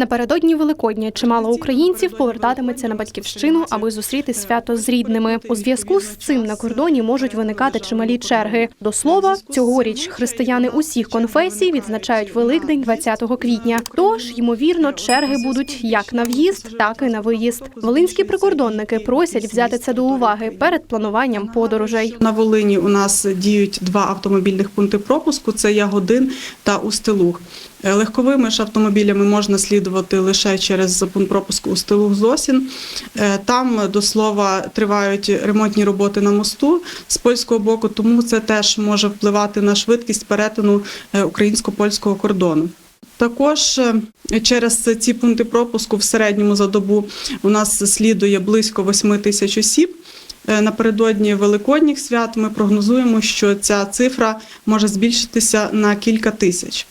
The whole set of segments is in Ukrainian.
Напередодні Великодня чимало українців повертатиметься на батьківщину, аби зустріти свято з рідними. У зв'язку з цим на кордоні можуть виникати чималі черги. До слова, цьогоріч християни усіх конфесій відзначають Великдень 20 квітня. Тож, ймовірно, черги будуть як на в'їзд, так і на виїзд. Волинські прикордонники просять взяти це до уваги перед плануванням подорожей. На Волині у нас діють два автомобільних пункти пропуску: це Ягодин та Устилуг. Е, Легковими ж автомобілями можна слідувати лише через пункт пропуску Устилуг Зосін. Е, Там до слова тривають ремонтні роботи на мосту з польського боку, тому це теж може впливати на швидкість перетину е, українсько-польського кордону. Також е, через ці пункти пропуску в середньому за добу у нас слідує близько 8 тисяч осіб. Е, Напередодні великодніх свят ми прогнозуємо, що ця цифра може збільшитися на кілька тисяч.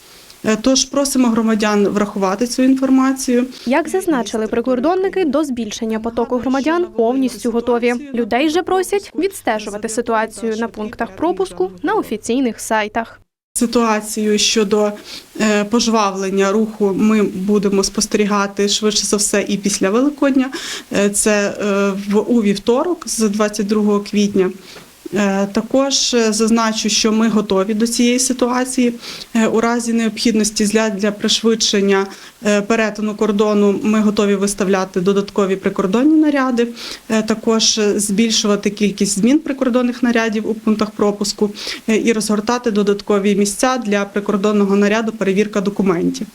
Е, Тож просимо громадян врахувати цю інформацію. Як зазначили прикордонники, до збільшення потоку громадян повністю готові. Людей же просять відстежувати ситуацію на пунктах пропуску на офіційних сайтах. Ситуацію щодо е, пожвавлення руху ми будемо спостерігати швидше за все і після Великодня. Е, Це у вівторок з 22 квітня. Е, Також е, зазначу, що ми готові до цієї ситуації. Е, У разі необхідності для, пришвидшення перетину кордону ми готові виставляти додаткові прикордонні наряди, також збільшувати кількість змін прикордонних нарядів у пунктах пропуску і розгортати додаткові місця для прикордонного наряду перевірка документів.